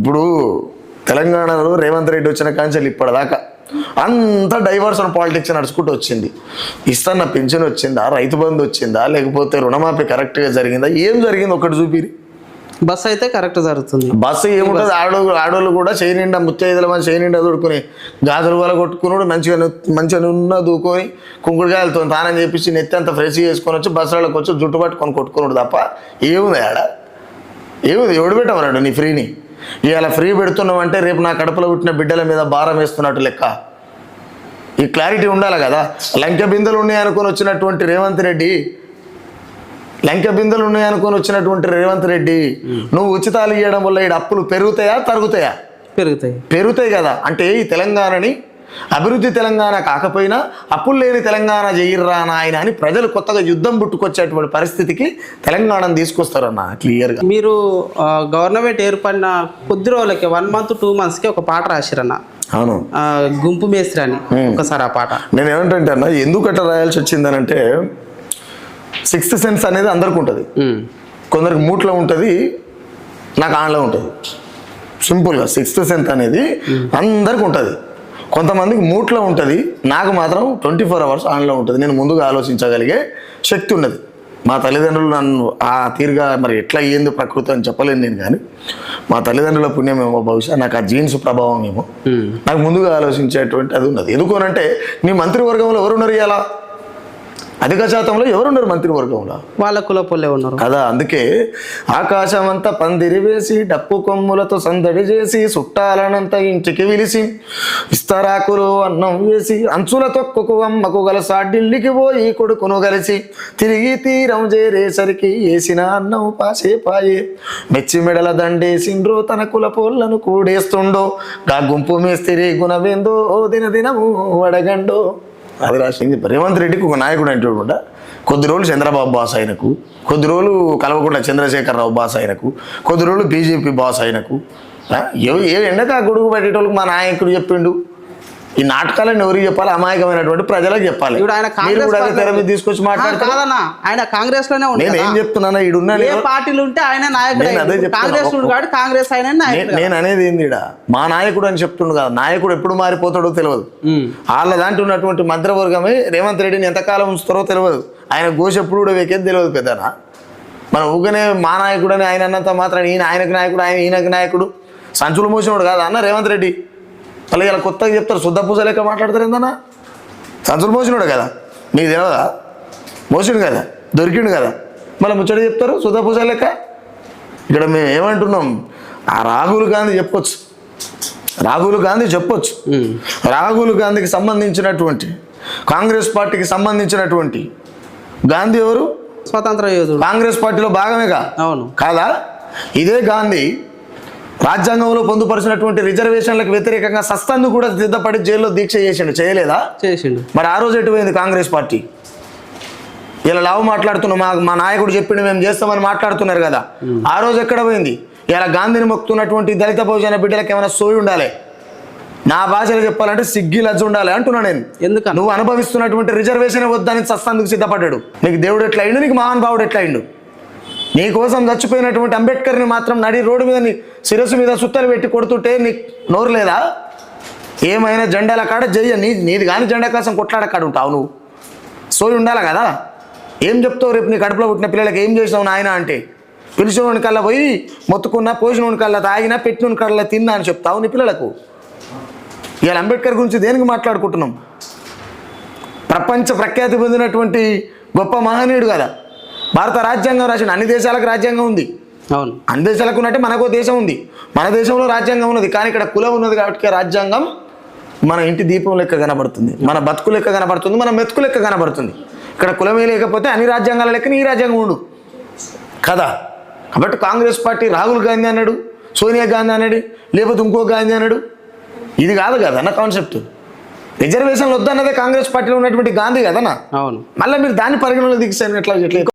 ఇప్పుడు తెలంగాణలో రేవంత్ రెడ్డి వచ్చిన కాంచెల్ ఇప్పటిదాకా అంత డైవర్షన్ పాలిటిక్స్ నడుచుకుంటూ వచ్చింది. ఇస్తాన్న పింఛన్ వచ్చిందా? రైతు బంధు వచ్చిందా? లేకపోతే రుణమాఫీ కరెక్ట్గా జరిగిందా? ఏం జరిగింది ఒకటి చూపిరి. బస్ అయితే కరెక్ట్ జరుగుతుంది. బస్సు ఏముంటుంది? ఆడోళ్ళు ఆడోళ్ళు కూడా చేయి నిండా ముత్తైదుల మంది చేయి నిండా దొడుకుని గాజులు వల కొట్టుకున్నాడు మంచిగా మంచిగా నున్న దూకొని కుంకుడుకాయలతో తానం చేపించి నెత్తి అంత ఫ్రెష్ చేసుకొని వచ్చి బస్సులకు వచ్చి జుట్టు పట్టుకొని కొట్టుకున్నాడు తప్ప ఏముంది ఆడ? ఏముంది? ఎవడు పెట్టమన్నాడు నీ ఫ్రీని? ఇవాళ ఫ్రీ పెడుతున్నావు అంటే రేపు నా కడుపులో పుట్టిన బిడ్డల మీద భారం వేస్తున్నట్టు లెక్క. ఈ క్లారిటీ ఉండాలి కదా? లంక బిందెలు ఉన్నాయి అనుకొని వచ్చినటువంటి రేవంత్ రెడ్డి. లంక బిందెలు ఉన్నాయి అనుకొని వచ్చినటువంటి రేవంత్ రెడ్డి. నువ్వు ఉచితాలు ఇవ్వడం వల్ల ఈ అప్పులు పెరుగుతాయా తరుగుతాయా? పెరుగుతాయి. పెరుగుతాయి కదా? అంటే ఈ తెలంగాణని అభివృద్ధి తెలంగాణ కాకపోయినా అప్పులు లేని తెలంగాణ చేయర్రా నాయన అని ప్రజలు కొత్తగా యుద్ధం పుట్టుకొచ్చేటువంటి పరిస్థితికి తెలంగాణను తీసుకొస్తారన్న క్లియర్గా. మీరు గవర్నమెంట్ ఏర్పడిన కొద్ది రోజులకి వన్ మంత్ టూ మంత్స్కి ఒక పాట రాసిరన్న. అవును. గుంపు మేస్త్రి అని ఒకసారి ఆ పాట. నేను ఏమంటే అన్న ఎందుకు అట్లా రాయాల్సి వచ్చిందనంటే సిక్స్త్ సెన్స్ అనేది అందరికి ఉంటుంది. కొందరికి మూట్లో ఉంటుంది నాకు ఆన్లో ఉంటుంది. సింపుల్గా సిక్స్త్ సెన్స్ అనేది అందరికి ఉంటుంది. కొంతమందికి మూట్లో ఉంటుంది నాకు మాత్రం ట్వంటీ ఫోర్ అవర్స్ ఆన్లో ఉంటుంది. నేను ముందుగా ఆలోచించగలిగే శక్తి ఉన్నది. మా తల్లిదండ్రులు నన్ను ఆ తీరుగా మరి ఎట్లా అయ్యింది ప్రకృతి అని చెప్పలేను నేను కానీ మా తల్లిదండ్రుల పుణ్యమేమో బహుశా నాకు ఆ జీన్స్ ప్రభావం ఏమో. నాకు ముందుగా ఆలోచించేటువంటి అది ఉన్నది. ఎందుకోనంటే నీ మంత్రివర్గంలో ఎవరున్నారు ఇలా అధిక శాతంలో ఎవరున్నారు మంత్రివర్గంలో? వాళ్ళ కులపోలే ఉన్నారు. కదా అందుకే ఆకాశమంతా పందిరి వేసి డప్పు కొమ్ములతో సందడి చేసి చుట్టాలనంత ఇంటికి విలిసి ఇస్తరాకులు అన్నం వేసి అంచుల తొక్కుకు అమ్మకు గలసా ఢిల్లీకి పోయి కొడుకును కలిసి తిరిగి తీరం చేరేసరికి వేసిన అన్నం పాసే పాయే. మెచ్చి మెడల దండేసిండ్రో తన కుల పోళ్ళను కూడేస్తుండో గా గుంపు మేస్తిరి గుణవేందో దిన దినము అడగండో అది రాసింది రేవంత్ రెడ్డికి ఒక నాయకుడు అంటూ కొద్ది రోజులు చంద్రబాబు బాస్ ఆయనకు కొద్ది రోజులు కలవకుండా చంద్రశేఖరరావు బాస్ ఆయనకు కొద్ది రోజులు బీజేపీ బాస్ ఆయనకు ఆ, ఏ ఎండక గొడుగు పెట్టేటోళ్ళకి మా నాయకుడు చెప్పిండు? ఈ నాటకాలను ఎవరికి చెప్పాలి? అమాయకమైనటువంటి ప్రజలకు చెప్పాలి. ఆయన కాంగ్రెస్ తీసుకొచ్చి కాదన్న ఆయన కాంగ్రెస్లోనే నేను ఏం చెప్తున్నానా? పార్టీలు ఉంటే ఆయన నాయకుడు. కాంగ్రెస్ కాబట్టి కాంగ్రెస్ ఆయన నేను అనేది ఏంది మా నాయకుడు అని చెప్తుండు కదా. నాయకుడు ఎప్పుడు మారిపోతాడో తెలియదు. వాళ్ళ దాంట్లో ఉన్నటువంటి మధ్యవర్గమే రేవంత్ రెడ్డిని ఎంతకాలం ఉంచుతారో తెలియదు. ఆయన ఘోష ఎప్పుడు కూడా వేకేది తెలియదు పెద్దనా? మన ఊగనే మా నాయకుడు అని ఆయన అన్నంత మాత్రం ఈయన ఆయనకు నాయకుడు ఆయన ఈయనకు నాయకుడు. సంచులు మోసినోడు కాదా అన్న రేవంత్ రెడ్డి. మళ్ళీ ఇలా కొత్తగా చెప్తారు శుద్ధ పూజ లెక్క మాట్లాడతారు ఏందన్నా? సంచులు మోసినోడు కదా? నీకు తెలియదా మోసిండు కదా? దొరికిండు కదా? మళ్ళీ ముచ్చట చెప్తారు శుద్ధ పూజ లెక్క? ఇక్కడ మేము ఏమంటున్నాం? ఆ రాహుల్ గాంధీ చెప్పొచ్చు. రాహుల్ గాంధీ చెప్పొచ్చు. రాహుల్ గాంధీకి సంబంధించినటువంటి కాంగ్రెస్ పార్టీకి సంబంధించినటువంటి గాంధీ ఎవరు? స్వతంత్ర యోధుడు. కాంగ్రెస్ పార్టీలో భాగమేగా? అవును. కాదా? ఇదే గాంధీ రాజ్యాంగంలో పొందుపరిచినటువంటి రిజర్వేషన్లకు వ్యతిరేకంగా సస్తందు కూడా సిద్ధపడి జైల్లో దీక్ష చేసిండు. చేయలేదా? చేసిండు. మరి ఆ రోజు ఎటుపోయింది కాంగ్రెస్ పార్టీ? ఇలా లావు మాట్లాడుతున్నాం మా మా నాయకుడు చెప్పిండు మేము చేస్తామని మాట్లాడుతున్నారు కదా. ఆ రోజు ఎక్కడ పోయింది? ఇలా గాంధీని మొక్కుతున్నటువంటి దళిత భోజన బిడ్డలకు ఏమైనా సోయి ఉండాలి? నా భాషలో చెప్పాలంటే సిగ్గి లజ్జ ఉండాలి అంటున్నా నేను. ఎందుకని నువ్వు అనుభవిస్తున్నటువంటి రిజర్వేషన్ వద్దని సస్తాందుకు సిద్ధపడ్డాడు. నీకు దేవుడు ఎట్లా అయిండు? నీకు మహానుభావుడు ఎట్లా అయిండు? నీకోసం చచ్చిపోయినటువంటి అంబేద్కర్ని మాత్రం నడి రోడ్డు మీద నీ శిరస్సు మీద సుత్తలు పెట్టి కొడుతుంటే నీకు నోరు లేదా? ఏమైనా జెండాల కాడ జయ నీ నీది కానీ జెండా కోసం కొట్లాడ కాడ ఉంటావు నువ్వు. సోయి ఉండాలి కదా? ఏం చెప్తావు రేపు నీ కడుపులో పుట్టిన పిల్లలకి? ఏం చేసినావు నాయన అంటే? పిలిచినోని కల్లా పోయి మొత్తుకున్నా పోసినోని కల్లా తాగినా పెట్టినోని కల్లా తిన్నా అని చెప్తావు నీ పిల్లలకు? ఇవాళ అంబేద్కర్ గురించి దేనికి మాట్లాడుకుంటున్నాం? ప్రపంచ ప్రఖ్యాతి పొందినటువంటి గొప్ప మహనీయుడు కదా? భారత రాజ్యాంగం రాసిన అన్ని దేశాలకు రాజ్యాంగం ఉంది. అవును. అన్ని దేశాలకు ఉన్నట్టే మనకో దేశం ఉంది. మన దేశంలో రాజ్యాంగం ఉన్నది కానీ ఇక్కడ కులం ఉన్నది కాబట్టి రాజ్యాంగం మన ఇంటి దీపం లెక్క కనబడుతుంది. మన బతుకు లెక్క కనబడుతుంది మన మెతుకు లెక్క కనబడుతుంది. ఇక్కడ కులమే లేకపోతే అన్ని రాజ్యాంగాల లెక్క ఈ రాజ్యాంగం ఉండు. కదా? కాబట్టి కాంగ్రెస్ పార్టీ రాహుల్ గాంధీ అన్నాడు సోనియా గాంధీ అన్నాడు లేకపోతే ఇంకో గాంధీ అన్నాడు. ఇది కాదు కదా అన్న కాన్సెప్ట్. రిజర్వేషన్లు వద్దన్నదే కాంగ్రెస్ పార్టీలో ఉన్నటువంటి గాంధీ కదన్నా? అవును. మళ్ళీ మీరు దాన్ని పరిగణలో దిగిస్తే ఎట్లా ఎట్లా